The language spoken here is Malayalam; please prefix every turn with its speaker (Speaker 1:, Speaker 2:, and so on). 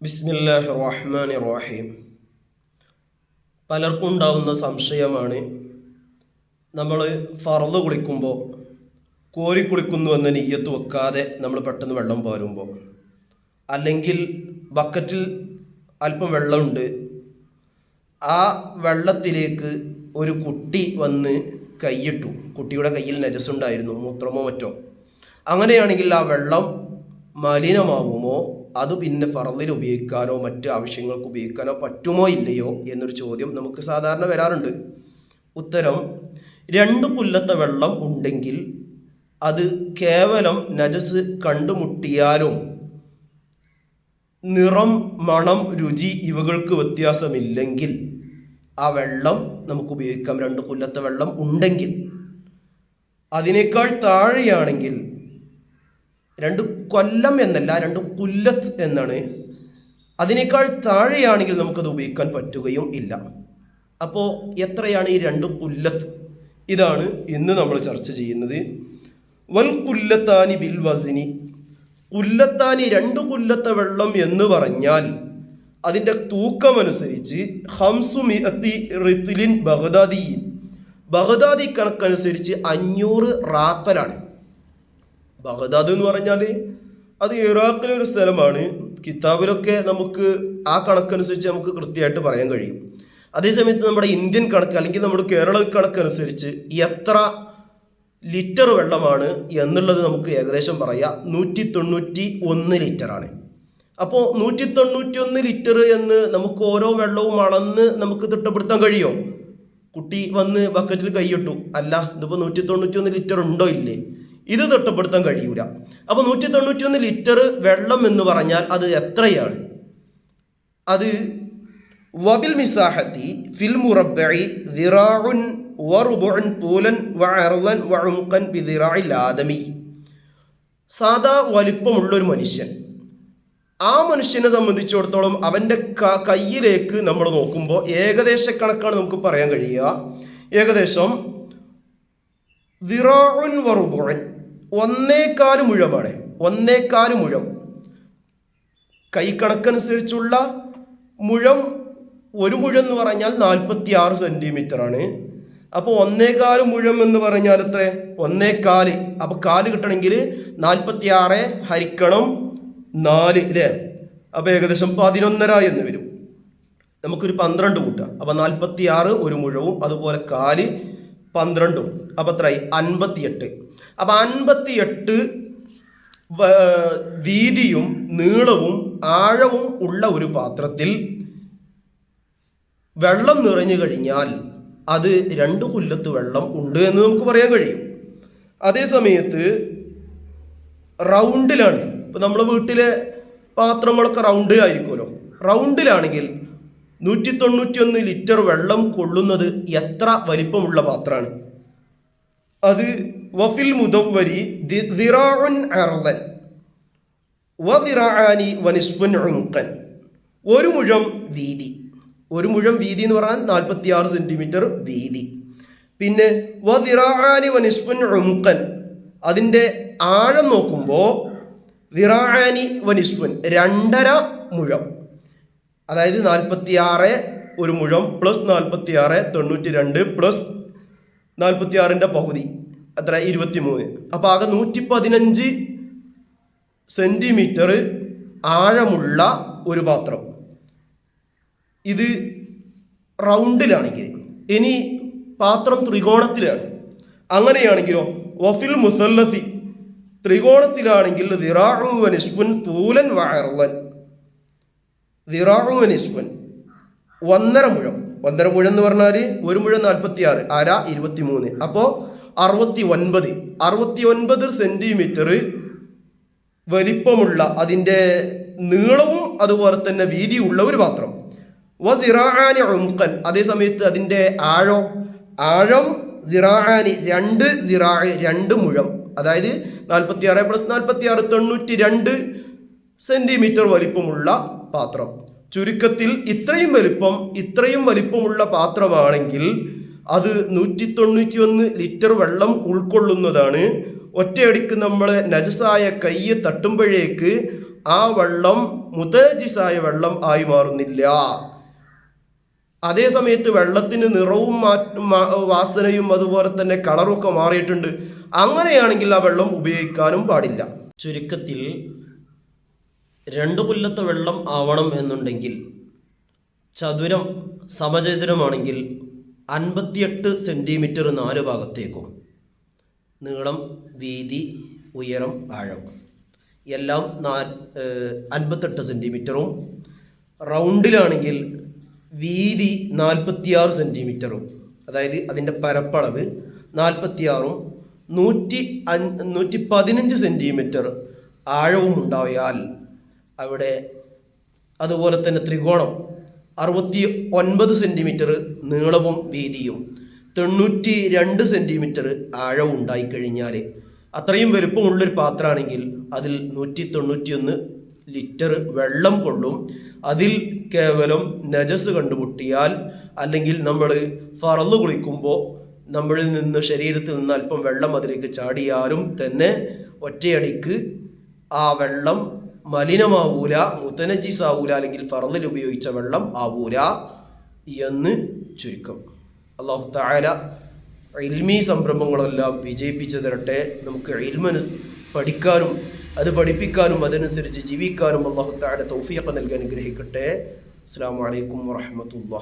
Speaker 1: ബിസ്മില്ലാഹി റഹ്മാൻ റഹീം പലർക്കും ഉണ്ടാവുന്ന സംശയമാണ് നമ്മൾ ഫറന്ന് കുളിക്കുമ്പോൾ കോരി കുളിക്കുന്നു എന്ന നെയ്യത്ത് വെക്കാതെ നമ്മൾ പെട്ടെന്ന് വെള്ളം പോരുമ്പോൾ അല്ലെങ്കിൽ ബക്കറ്റിൽ അല്പം വെള്ളമുണ്ട് ആ വെള്ളത്തിലേക്ക് ഒരു കുട്ടി വന്ന് കൈയിട്ടു. കുട്ടിയുടെ കയ്യിൽ നജസ് ഉണ്ടായിരുന്നു മൂത്രമോ മറ്റോ. അങ്ങനെയാണെങ്കിൽ ആ വെള്ളം മലിനമാകുമോ അത് പിന്നെ ഫറലിൽ ഉപയോഗിക്കാനോ മറ്റ് ആവശ്യങ്ങൾക്ക് ഉപയോഗിക്കാനോ പറ്റുമോ ഇല്ലയോ എന്നൊരു ചോദ്യം നമുക്ക് സാധാരണ വരാറുണ്ട്. ഉത്തരം രണ്ട് പുല്ലത്തെ വെള്ളം ഉണ്ടെങ്കിൽ അത് കേവലം നജസ് കണ്ടുമുട്ടിയാലും നിറം മണം രുചി ഇവകൾക്ക് വ്യത്യാസമില്ലെങ്കിൽ ആ വെള്ളം നമുക്ക് ഉപയോഗിക്കാം. രണ്ട് കൊല്ലത്തെ വെള്ളം ഉണ്ടെങ്കിൽ. അതിനേക്കാൾ താഴെയാണെങ്കിൽ രണ്ട് കൊല്ലം എന്നല്ല രണ്ട് കുല്ലത്ത് എന്നാണ്. അതിനേക്കാൾ താഴെയാണെങ്കിൽ നമുക്കത് ഉപയോഗിക്കാൻ പറ്റുകയും ഇല്ല. അപ്പോൾ എത്രയാണ് ഈ രണ്ട് കുല്ലത്ത്? ഇതാണ് ഇന്ന് നമ്മൾ ചർച്ച ചെയ്യുന്നത്. വൽ കുല്ലത്താനി ബിൽ വസിനി. കുല്ലത്താനി രണ്ട് കുല്ലത്തെ വെള്ളം എന്ന് പറഞ്ഞാൽ അതിന്റെ തൂക്കമനുസരിച്ച് ഹംസു മിഅത്തി റിത്തിലിൻ ബഗ്ദാദി. ബഗ്ദാദി കണക്കനുസരിച്ച് അഞ്ഞൂറ് റാത്തലാണ്. ബഗ്ദാദ് എന്ന് പറഞ്ഞാൽ അത് ഇറാഖിലെ ഒരു സ്ഥലമാണ്. കിതാബിലൊക്കെ നമുക്ക് ആ കണക്കനുസരിച്ച് നമുക്ക് കൃത്യമായിട്ട് പറയാൻ കഴിയും. അതേസമയത്ത് നമ്മുടെ ഇന്ത്യൻ കണക്ക് അല്ലെങ്കിൽ നമ്മുടെ കേരള കണക്കനുസരിച്ച് എത്ര ലിറ്റർ വെള്ളമാണ് എന്നുള്ളത് നമുക്ക് ഏകദേശം പറയാം. നൂറ്റി തൊണ്ണൂറ്റി ഒന്ന് ലിറ്ററാണ് അപ്പോൾ നൂറ്റി തൊണ്ണൂറ്റി ഒന്ന് ലിറ്റർ എന്ന് നമുക്ക് ഓരോ വെള്ളവും അളന്ന് നമുക്ക് തിട്ടപ്പെടുത്താൻ കഴിയുമോ കുട്ടി വന്ന് ബക്കറ്റിൽ കൈയിട്ടു അല്ല ഇതിപ്പോൾ നൂറ്റി തൊണ്ണൂറ്റി ഒന്ന് ലിറ്റർ ഉണ്ടോ ഇല്ലേ? ഇത് തിട്ടപ്പെടുത്താൻ കഴിയൂല. അപ്പോൾ നൂറ്റി തൊണ്ണൂറ്റി ഒന്ന് ലിറ്റർ വെള്ളം എന്ന് പറഞ്ഞാൽ അത് എത്രയാണ്? അത് വബിൽ മിസാഹത്തി ഫിൽ മുറബഇ ദിറാഉൻ വറുബുൻ തൂലൻ വഅർളൻ വഉംഖൻ ബിദിറാഇൽ ആദമി. സാധാ വലിപ്പമുള്ള ഒരു മനുഷ്യൻ. ആ മനുഷ്യനെ സംബന്ധിച്ചിടത്തോളം അവന്റെ ക കയ്യിലേക്ക് നമ്മൾ നോക്കുമ്പോൾ ഏകദേശ കണക്കാണ് നമുക്ക് പറയാൻ കഴിയുക. ഏകദേശം വിറാഉൻ വറുബുൻ ഒന്നേകാൽ മുഴമാണ് ഒന്നേകാൽ മുഴം കൈക്കണക്കനുസരിച്ചുള്ള മുഴം ഒരു മുഴം എന്ന് പറഞ്ഞാൽ നാൽപ്പത്തി ആറ് സെന്റിമീറ്റർ ആണ് അപ്പോൾ ഒന്നേകാൽ മുഴം എന്ന് പറഞ്ഞാൽ എത്ര? ഒന്നേകാൽ. അപ്പോൾ കാൽ കിട്ടണമെങ്കിൽ നാൽപ്പത്തി ആറ് ഹരിക്കണം നാല് അല്ലേ? അപ്പോൾ ഏകദേശം പതിനൊന്നര എന്ന് വരും. നമുക്കൊരു പന്ത്രണ്ട് കൂട്ടാം. അപ്പോൾ നാൽപ്പത്തി ആറ് ഒരു മുഴവും അതുപോലെ കാൽ പന്ത്രണ്ടും. അപ്പോൾ എത്രയായി അൻപത്തിയെട്ട്. അപ്പോൾ അൻപത്തിയെട്ട് വീതിയും നീളവും ആഴവും ഉള്ള ഒരു പാത്രത്തിൽ വെള്ളം നിറഞ്ഞു കഴിഞ്ഞാൽ അത് രണ്ട് കൊല്ലത്ത് വെള്ളം ഉണ്ട് എന്ന് നമുക്ക് പറയാൻ കഴിയും. അതേ സമയത്ത് റൗണ്ടിലാണ്. ഇപ്പം നമ്മളെ വീട്ടിലെ പാത്രങ്ങളൊക്കെ റൗണ്ട് ആയിരിക്കുമല്ലോ. റൗണ്ടിലാണെങ്കിൽ നൂറ്റി തൊണ്ണൂറ്റി ഒന്ന് ലിറ്റർ വെള്ളം കൊള്ളുന്നത് എത്ര വലിപ്പമുള്ള പാത്രമാണ്? അത് വഫിൽ മുദവരി അർദൻ. ഒരു മുഴം വീതി. ഒരു മുഴം വീതി എന്ന് പറഞ്ഞാൽ നാൽപ്പത്തി ആറ് സെന്റിമീറ്റർ വീതി. പിന്നെ വദിറാനി വനിസ്ഫുൻ ഉൻകൻ അതിന്റെ ആഴം നോക്കുമ്പോൾ ദിറാനി വനിസ്ഫുൻ രണ്ടര മുഴം. അതായത് നാൽപ്പത്തി ആറ് ഒരു മുഴം പ്ലസ് നാൽപ്പത്തി ആറ് തൊണ്ണൂറ്റി രണ്ട് പ്ലസ് നാൽപ്പത്തി ആറിന്റെ പകുതി. അത്ര ഇരുപത്തി മൂന്ന് അപ്പോൾ ആകെ നൂറ്റി പതിനഞ്ച് സെന്റിമീറ്റർ ആഴമുള്ള ഒരു പാത്രം. ഇത് റൗണ്ടിലാണെങ്കിൽ ഇനി പാത്രം ത്രികോണത്തിലാണ്. അങ്ങനെയാണെങ്കിലോ വഫിൽ മുസല്ലസി ത്രികോണത്തിലാണെങ്കിൽ ദിറാഹുവനിസ്ഫുൻ തൂലൻ വയറുവൻ ദിറാഹുവനിസ്ഫുൻ ഒന്നര മുഴം. ഒന്നര മുഴം എന്ന് പറഞ്ഞാൽ ഒരു മുഴം നാൽപ്പത്തി ആറ് അര ഇരുപത്തി മൂന്ന് അപ്പോൾ അറുപത്തി ഒൻപത് അറുപത്തി ഒൻപത് സെന്റിമീറ്റർ വലിപ്പമുള്ള അതിന്റെ നീളവും അതുപോലെ തന്നെ വീതിയുള്ള ഒരു പാത്രം. വദിറാനി ഉംഖൻ. അതേ സമയത്ത് അതിന്റെ ആഴം ആഴം സിറാനി രണ്ട് സിറാ രണ്ട് മുഴം. അതായത് നാൽപ്പത്തി ആറ് പ്ലസ് നാൽപ്പത്തി ആറ് തൊണ്ണൂറ്റി രണ്ട് സെന്റിമീറ്റർ വലിപ്പമുള്ള പാത്രം. ചുരുക്കത്തിൽ ഇത്രയും വലിപ്പം ഇത്രയും വലിപ്പമുള്ള പാത്രമാണെങ്കിൽ അത് നൂറ്റി തൊണ്ണൂറ്റി ഒന്ന് ലിറ്റർ വെള്ളം ഉൾക്കൊള്ളുന്നതാണ്. ഒറ്റയടിക്ക് നമ്മൾ നജസായ കയ്യെ തട്ടുമ്പോഴേക്ക് ആ വെള്ളം മുതജിസായ വെള്ളം ആയി മാറുന്നില്ല. അതേ സമയത്ത് വെള്ളത്തിന് നിറവും വാസനയും അതുപോലെ തന്നെ കളറും ഒക്കെ മാറിയിട്ടുണ്ട്. അങ്ങനെയാണെങ്കിൽ ആ വെള്ളം ഉപയോഗിക്കാനും പാടില്ല. ചുരുക്കത്തിൽ രണ്ട് പുല്ലത്തെ വെള്ളം ആവണം എന്നുണ്ടെങ്കിൽ ചതുരം സമചതുരമാണെങ്കിൽ അൻപത്തിയെട്ട് സെന്റിമീറ്റർ നാല് ഭാഗത്തേക്കും. നീളം വീതി ഉയരം ആഴം. എല്ലാം നാ അൻപത്തെട്ട് സെന്റിമീറ്ററും റൗണ്ടിലാണെങ്കിൽ വീതി നാൽപ്പത്തിയാറ് സെന്റിമീറ്ററും അതായത് അതിന്റെ പരപ്പളവ് നാൽപ്പത്തിയാറും. നൂറ്റി അൻ നൂറ്റി പതിനഞ്ച് സെന്റിമീറ്റർ ആഴവും ഉണ്ടായാൽ അവിടെ അതുപോലെ തന്നെ ത്രികോണം അറുപത്തി ഒൻപത് സെന്റിമീറ്റർ നീളവും വീതിയും തൊണ്ണൂറ്റി രണ്ട് സെന്റിമീറ്റർ ആഴവും ഉണ്ടായിക്കഴിഞ്ഞാൽ അത്രയും വലുപ്പമുള്ളൊരു പാത്രമാണെങ്കിൽ അതിൽ നൂറ്റി തൊണ്ണൂറ്റിയൊന്ന് ലിറ്റർ വെള്ളം കൊള്ളും. അതിൽ കേവലം നജസ് കണ്ടുമുട്ടിയാൽ അല്ലെങ്കിൽ നമ്മൾ ഫറന്ന് കുളിക്കുമ്പോൾ നമ്മളിൽ നിന്ന് ശരീരത്തിൽ നിന്ന് അല്പം വെള്ളം അതിലേക്ക് ചാടിയാലും തന്നെ ഒറ്റയടിക്ക് ആ വെള്ളം മലിനമാവൂല മുത്തനജീസ് ആവൂല അല്ലെങ്കിൽ ഫറദിൽ ഉപയോഗിച്ച വെള്ളം ആവൂല എന്ന് ചുരുക്കം. അള്ളാഹു താര ഇൽമി സംരംഭങ്ങളെല്ലാം വിജയിപ്പിച്ചു തരട്ടെ നമുക്ക് ഇൽമന് പഠിക്കാനും അത് പഠിപ്പിക്കാനും അതനുസരിച്ച് ജീവിക്കാനും അള്ളാഹു താര തൗഫിയൊക്കെ നൽകി അനുഗ്രഹിക്കട്ടെ. അസ്സാം വലൈക്കും വാഹമത്തുള്ള